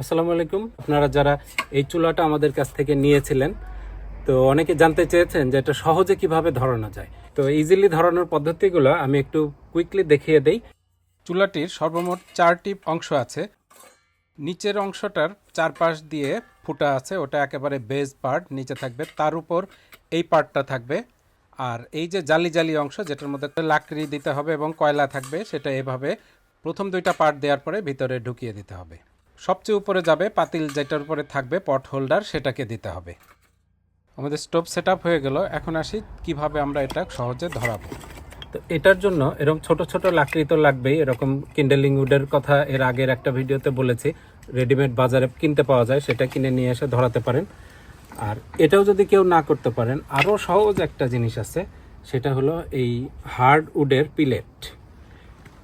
আসসালামু আলাইকুম। আপনারা যারা এই চুলাটা আমাদের কাছ থেকে নিয়েছিলেন, তো অনেকে জানতে চেয়েছেন যে এটা সহজে কীভাবে ধরানো যায়। তো ইজিলি ধরানোর পদ্ধতিগুলো আমি একটু কুইকলি দেখিয়ে দেই। চুলাটির সর্বমোট চারটি অংশ আছে। নিচের অংশটার চারপাশ দিয়ে ফুটা আছে, ওটা একেবারে বেজ পার্ট নিচে থাকবে, তার উপর এই পার্টটা থাকবে। আর এই যে জালি জালি অংশ, যেটার মধ্যে লাকড়ি দিতে হবে এবং কয়লা থাকবে, সেটা এভাবে প্রথম দুইটা পার্ট দেওয়ার পরে ভিতরে ঢুকিয়ে দিতে হবে। সবচেয়ে উপরে যাবে, পাতিল যেটার উপরে থাকবে পট হোল্ডার, সেটাকে দিতে হবে। আমাদের স্টোভ সেট হয়ে গেল, এখন আসি কীভাবে আমরা এটা সহজে ধরাবো। তো এটার জন্য এরকম ছোট ছোট লাকড়ি তো লাগবেই, এরকম কিন্ডেলিং উডের কথা এর আগের একটা ভিডিওতে বলেছি রেডিমেড বাজারে কিনতে পাওয়া যায়, সেটা কিনে নিয়ে এসে ধরাতে পারেন। আর এটাও যদি কেউ না করতে পারেন, আরও সহজ একটা জিনিস আছে, সেটা হলো এই হার্ড উডের পিলেট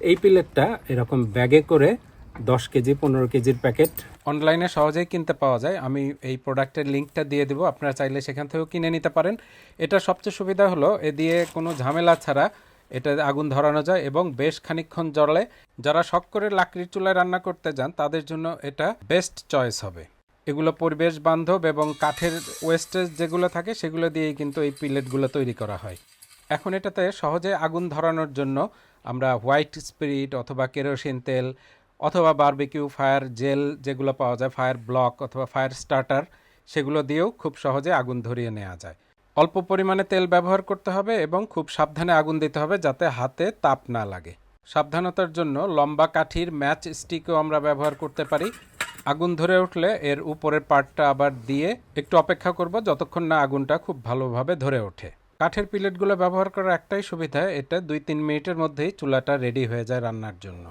এই পিলেটটা এরকম ব্যাগে করে দশ কেজি, পনেরো কেজির প্যাকেট। অনলাইনে সহজেই কিনতে পাওয়া যায়। আমি এই প্রোডাক্টের লিঙ্কটা দিয়ে দেবো, আপনারা চাইলে সেখান থেকেও কিনে নিতে পারেন। এটা সবচেয়ে সুবিধা হলো, এ দিয়ে কোনো ঝামেলা ছাড়া এটা আগুন ধরানো যায় এবং বেশ খানিকক্ষণ জ্বলে। যারা শখ করে লাকড়ির চুলায় রান্না করতে যান, তাদের জন্য এটা বেস্ট চয়েস হবে। এগুলো পরিবেশ বান্ধব এবং কাঠের ওয়েস্টেজ যেগুলো থাকে, সেগুলো দিয়েই কিন্তু এই পিলেটগুলো তৈরি করা হয়। এখন এটাতে সহজে আগুন ধরানোর জন্য আমরা হোয়াইট স্পিরিট অথবা কেরোসিন তেল অথবা বারবিকিউ, ফায়ার জেল যেগুলো পাওয়া যায়, ফায়ার ব্লক অথবা ফায়ার স্টার্টার, সেগুলো দিয়েও খুব সহজে আগুন ধরিয়ে নেওয়া যায়। অল্প পরিমাণে তেল ব্যবহার করতে হবে এবং খুব সাবধানে আগুন দিতে হবে যাতে হাতে তাপ না লাগে। সাবধানতার জন্য লম্বা কাঠির ম্যাচ স্টিকও আমরা ব্যবহার করতে পারি। আগুন ধরে উঠলে এর উপরের পার্টটা আবার দিয়ে একটু অপেক্ষা করব যতক্ষণ না আগুনটা খুব ভালোভাবে ধরে ওঠে। কাঠের পিলেটগুলো ব্যবহার করার একটাই সুবিধা, এটা দুই তিন মিনিটের মধ্যেই চুলাটা রেডি হয়ে যায় রান্নার জন্য।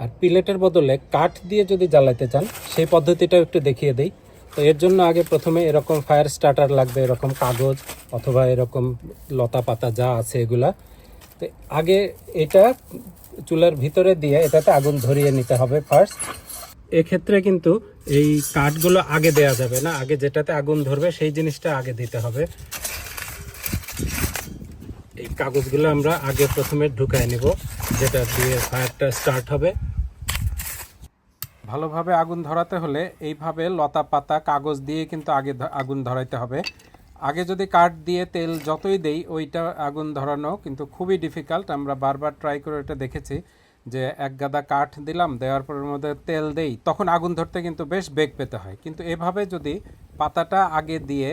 আর পিলেটের বদলে কাঠ দিয়ে যদি জ্বালাতে চান, সেই পদ্ধতিটাও একটু দেখিয়ে দেই। তো এর জন্য আগে প্রথমে এরকম ফায়ার স্টার্টার লাগবে, এরকম কাগজ অথবা এরকম লতা পাতা যা আছে এগুলা। তো আগে এটা চুলার ভিতরে দিয়ে এটাতে আগুন ধরিয়ে নিতে হবে ফার্স্ট এক্ষেত্রে কিন্তু এই কাঠগুলো আগে দেয়া যাবে না, আগে যেটাতে আগুন ধরবে সেই জিনিসটা আগে দিতে হবে। এই কাগজগুলো আমরা আগে প্রথমে ঢুকায় নেব, যেটা দিয়ে ফায়ারটা স্টার্ট হবে। ভালোভাবে আগুন ধরাতে হলে এইভাবে লতা পাতা, কাগজ দিয়ে কিন্তু আগে আগুন ধরাইতে হবে। আগে যদি কাঠ দিয়ে তেল যতই দেই, ওইটা আগুন ধরানো কিন্তু খুবই ডিফিকাল্ট আমরা বারবার ট্রাই করে এটা দেখেছি যে এক গাদা কাঠ দিলাম, দেওয়ার পরের মধ্যে তেল দেই, তখন আগুন ধরতে কিন্তু বেশ বেগ পেতে হয়। কিন্তু এভাবে যদি পাতাটা আগে দিয়ে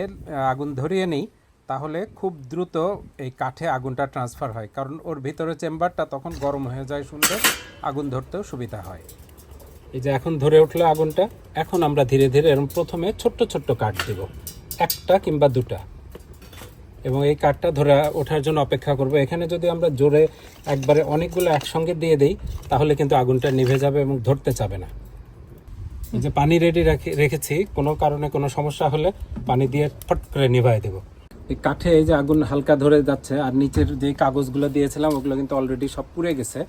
আগুন ধরিয়ে নিই, তাহলে খুব দ্রুত এই কাঠে আগুনটা ট্রান্সফার হয়। কারণ ওর ভিতরে চেম্বারটা তখন গরম হয়ে যায় সুন্দর আগুন ধরতেও সুবিধা হয়। এই যে এখন ধরে উঠল আগুনটা, এখন আমরা ধীরে ধীরে এরকম প্রথমে ছোট্ট ছোট্ট কাঠ দেব। একটা কিংবা দুটা। এবং এই কাঠটা ধরে ওঠার জন্য অপেক্ষা করব। এখানে যদি আমরা জোরে একবারে অনেকগুলো একসঙ্গে দিয়ে দেই, তাহলে কিন্তু আগুনটা নিভে যাবে এবং ধরতে চাবে না। যে পানি রেডি রেখেছি, কোনো কারণে কোনো সমস্যা হলে পানি দিয়ে ফট করে নিভাই দেব। এই কাঠে এই যে আগুন হালকা ধরে যাচ্ছে, আর নিচের যে কাগজগুলো দিয়েছিলাম, ওগুলো কিন্তু অলরেডি সব পুড়ে গেছে।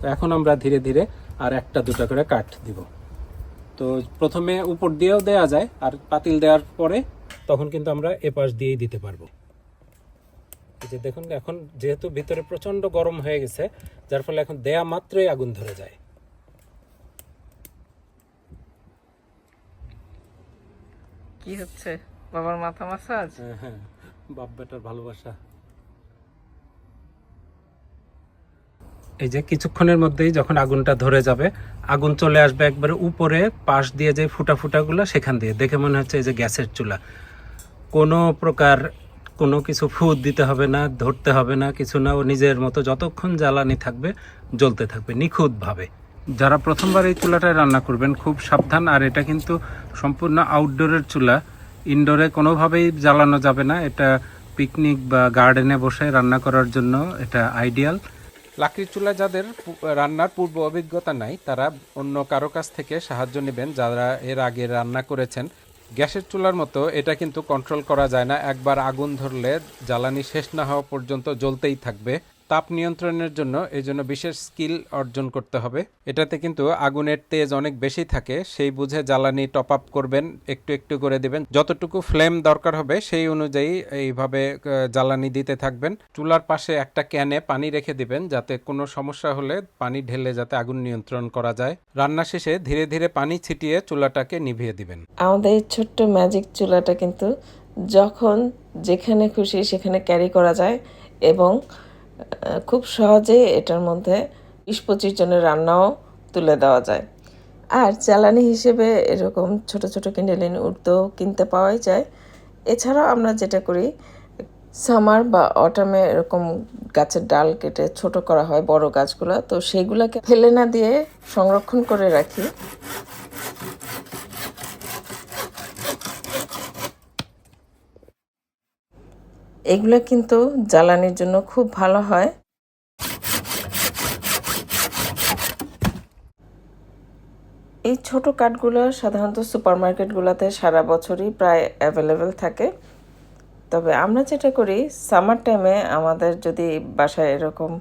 তো এখন আমরা ধীরে ধীরে আর একটা দুটা করে কাঠ দিব। তো প্রথমে উপর দিয়েও দেওয়া যায় আর পাতিল দেওয়ার পরে তখন কিন্তু আমরা এপাশ দিয়েই দিতে পারব। যে দেখুন এখন যেহেতু ভিতরে প্রচণ্ড গরম হয়ে গেছে যার ফলে এখন দেয়া মাত্রই আগুন ধরে যায়। কি হচ্ছে? বাবার মাথা মাসাজ? হ্যাঁ হ্যাঁ। বাপ বেটার ভালোবাসা। এই যে কিছুক্ষণের মধ্যেই যখন আগুনটা ধরে যাবে, আগুন চলে আসবে একবারে উপরে, পাশ দিয়ে যে ফুটা ফুটাগুলো সেখান দিয়ে। দেখে মনে হচ্ছে এই যে গ্যাসের চুলা। কোনো প্রকার কোনো কিছু ফুদ দিতে হবে না, ধরতে হবে না, কিছু না। ও নিজের মতো যতক্ষণ জ্বালানি থাকবে, জ্বলতে থাকবে নিখুঁতভাবে। যারা প্রথমবার এই চুলাটায় রান্না করবেন, খুব সাবধান। আর এটা কিন্তু সম্পূর্ণ আউটডোরের চুলা। ইনডোরে কোনোভাবেই জ্বালানো যাবে না। এটা পিকনিক বা গার্ডেনে বসে রান্না করার জন্য এটা আইডিয়াল লাকড়ির চুলা যাদের রান্নার পূর্ব অভিজ্ঞতা নাই, তারা অন্য কারও কাছ থেকে সাহায্য নেবেন যারা এর আগে রান্না করেছেন। গ্যাসের চুলার মতো এটা কিন্তু কন্ট্রোল করা যায় না। একবার আগুন ধরলে জ্বালানি শেষ না হওয়া পর্যন্ত জ্বলতেই থাকবে। তাপ নিয়ন্ত্রণের জন্য এই জন্য বিশেষ স্কিল অর্জন করতে হবে। এটাতে কিন্তু আগুনের তেজ অনেক বেশি থাকে, সেই বুঝে জ্বালানি টপ আপ করবেন, একটু একটু করে দিবেন। যতটুকু ফ্লেম দরকার হবে, সেই অনুযায়ী এইভাবে জ্বালানি দিতে থাকবেন। চুলার পাশে একটা ক্যানে পানি রেখে দিবেন, যাতে কোনো সমস্যা হলে পানি ঢেলে যাতে আগুন নিয়ন্ত্রণ করা যায়। রান্না শেষে ধীরে ধীরে পানি ছিটিয়ে চুলাটাকে নিভিয়ে দিবেন। আমাদের এই ছোট্ট ম্যাজিক চুলাটা কিন্তু যখন যেখানে খুশি সেখানে ক্যারি করা যায় এবং খুব সহজেই এটার মধ্যে বিশ পঁচিশ জনের রান্নাও তুলে দেওয়া যায়। আর জ্বালানি হিসেবে এরকম ছোট ছোট কিন্ডেলিন উঠতেও কিনতে পাওয়াই যায়। এছাড়াও আমরা যেটা করি, সামার বা অটামে এরকম গাছের ডাল কেটে ছোট করা হয় বড় গাছগুলো, তো সেগুলোকে ফেলে না দিয়ে সংরক্ষণ করে রাখি। এগুলো কিন্তু জ্বালানির জন্য খুব ভালো হয়। এই ছোট কাঠগুলো সাধারণত সুপারমার্কেটগুলোতে সারা বছরই প্রায় অ্যাভেলেবেল থাকে। তবে আমরা যেটা করি সামার টাইমে আমাদের যদি বাসায় এরকম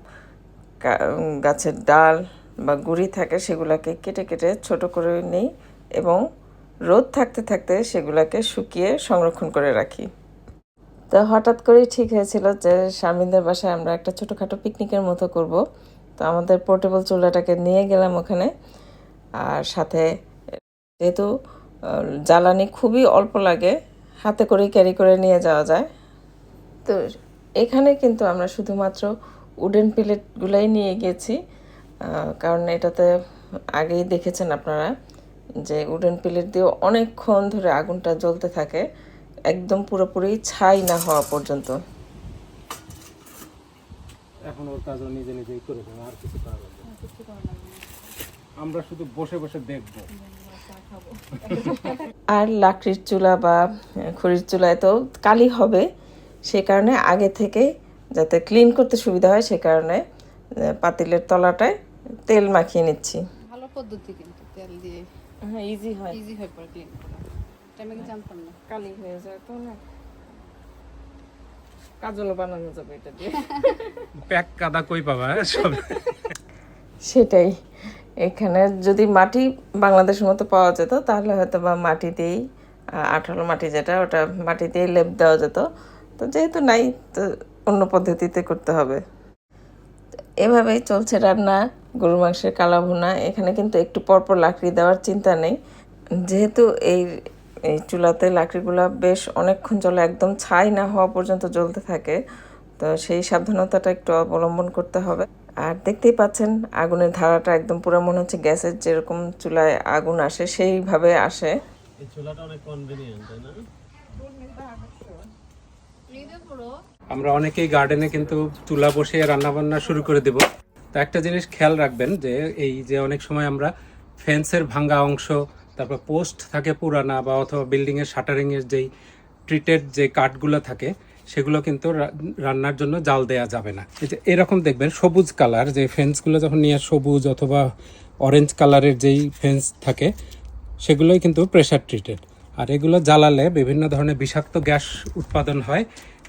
গাছের ডাল বা গুড়ি থাকে, সেগুলোকে কেটে কেটে ছোট করে নিই এবং রোদ থাকতে থাকতে সেগুলোকে শুকিয়ে সংরক্ষণ করে রাখি। তো হঠাৎ করেই ঠিক হয়েছিল যে শারমিনদের বাসায় আমরা একটা ছোটোখাটো পিকনিকের মতো করব। তো আমাদের পোর্টেবল চুলাটাকে নিয়ে গেলাম ওখানে। আর সাথে, যেহেতু জ্বালানি খুবই অল্প লাগে, হাতে করে ক্যারি করে নিয়ে যাওয়া যায়। তো এখানে কিন্তু আমরা শুধুমাত্র উডেন প্লেটগুলাই নিয়ে গেছি। কারণ এটাতে আগেই দেখেছেন আপনারা যে উডেন প্লেট দিয়ে অনেকক্ষণ ধরে আগুনটা জ্বলতে থাকে। একদম পুরোপুরি ছাই না হওয়া পর্যন্ত। এখন ওর কাজ নিজে নিজেই করে দেবে আর কিছু করা লাগবে আমরা শুধু বসে বসে দেখব। আর লাকড়ির চুলা বা খড়ির চুলায় তো কালি হবে সে কারণে আগে থেকে যাতে ক্লিন করতে সুবিধা হয় সে কারণে পাতিলের তলাটায় তেল মাখিয়ে নিচ্ছি। ভালো পদ্ধতি কিন্তু তেল দিয়ে হ্যাঁ ইজি হয়। ইজি হয়ে পড়ে ক্লিন করা। এটা আমি জানতাম না। কালি হয়ে যায় তো না। কাজলও বানানো যাবে এটা দিয়ে। প্যাক কাদা কই পাবা সব। সেটাই। এখানে যদি মাটি বাংলাদেশের মতো পাওয়া যেত তাহলে হয়তো বা মাটি দিয়েই আঠালো মাটি যেটা ওটা মাটি দিয়ে লেপ দেওয়া যেত। তো যেহেতু নাই তো অন্য পদ্ধতিতে করতে হবে। এভাবেই চলছে রান্না গরু মাংসের কালা ভুনা এখানে কিন্তু একটু পরপর লাকড়ি দেওয়ার চিন্তা নেই। যেহেতু এই এই চুলাতে লাকড়িগুলো বেশ অনেকক্ষণ জলে একদম ছাই না হওয়া পর্যন্ত জ্বলতে থাকে। তো সেই সাবধানতাটা একটু অবলম্বন করতে হবে। আর দেখতেই পাচ্ছেন আগুনের ধারাটা একদম পুরো মনে হচ্ছে গ্যাসের যেরকম চুলায় আগুন আসে সেইভাবে আসে। আমরা অনেকেই গার্ডেনে কিন্তু চুলা বসিয়ে রান্না বান্না শুরু করে দেব। তো একটা জিনিস খেয়াল রাখবেন যে এই যে অনেক সময় আমরা ফেন্সের ভাঙ্গা অংশ তারপর পোস্ট থাকে পুরানা বা অথবা বিল্ডিং এর শাটারিং এর যেই ট্রিটেড যে কাঠগুলো থাকে, সেগুলো কিন্তু রান্নার জন্য জাল দেয়া যাবে না। এই যে এরকম দেখবেন সবুজ কালার যে ফেন্সগুলো যখন নিয়ে সবুজ অথবা অরেঞ্জ কালারের যেই ফেন্স থাকে, সেগুলোই কিন্তু প্রেসার ট্রিটেড আর এগুলো জ্বালালে বিভিন্ন ধরনের বিষাক্ত গ্যাস উৎপাদন হয়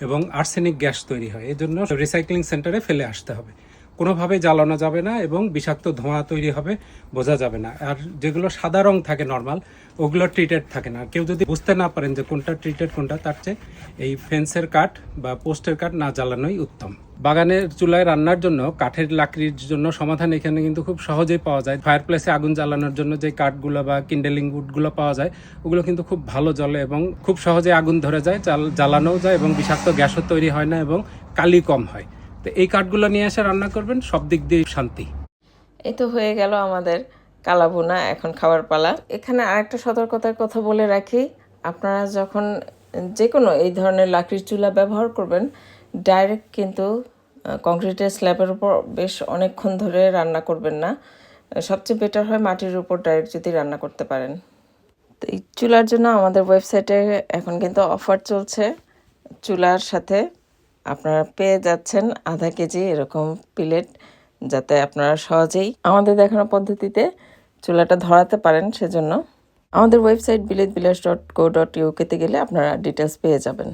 এবং আর্সেনিক গ্যাস তৈরি হয়। এই জন্য রিসাইক্লিং সেন্টারে ফেলে আসতে হবে। কোনোভাবে জ্বালানো যাবে না এবং বিষাক্ত ধোঁয়া তৈরি হবে, বোঝা যাবে না। আর যেগুলো সাদা রং থাকে নর্মাল ওগুলো ট্রিটেড থাকে না। কেউ যদি বুঝতে না পারেন যে কোনটা ট্রিটেড কোনটা তার চেয়ে এই ফেন্সের কাঠ বা পোস্টের কাঠ না জ্বালানোই উত্তম। বাগানের চুলায় রান্নার জন্য, কাঠের লাকড়ির জন্য সমাধান এখানে কিন্তু খুব সহজেই পাওয়া যায়। ফায়ার প্লেসে আগুন জ্বালানোর জন্য যে কাঠগুলো বা কিন্ডেলিং উডগুলো পাওয়া যায়, ওগুলো কিন্তু খুব ভালো জ্বলে এবং খুব সহজে আগুন ধরে যায় জ্বাল- জ্বালানোও যায় এবং বিষাক্ত গ্যাসও তৈরি হয় না এবং কালি কম হয়। তো এই কাঠগুলো নিয়ে এসে রান্না করবেন, সব দিক দিয়ে শান্তি। এই তো হয়ে গেল আমাদের কালাভুনা, এখন খাবার পালা। এখানে আরেকটা সতর্কতার কথা বলে রাখি, আপনারা যখন যে কোনো এই ধরনের লাকড়ির চুলা ব্যবহার করবেন ডাইরেক্ট কিন্তু কংক্রিটের স্ল্যাবের উপর বেশ অনেকক্ষণ ধরে রান্না করবেন না। সবচেয়ে বেটার হয় মাটির উপর ডাইরেক্ট যদি রান্না করতে পারেন। তো এই চুলার জন্য আমাদের ওয়েবসাইটে এখন কিন্তু অফার চলছে, চুলার সাথে আপনারা পেয়ে যাচ্ছেন আধা কেজি এরকম প্লেট যাতে আপনারা সহজেই আমাদের দেখানো পদ্ধতিতে চুলাটা ধরাতে পারেন সেজন্য। আমাদের ওয়েবসাইট বিলেট বিলাস ডট কো ডট ইউকেতে গেলে আপনারা ডিটেলস পেয়ে যাবেন।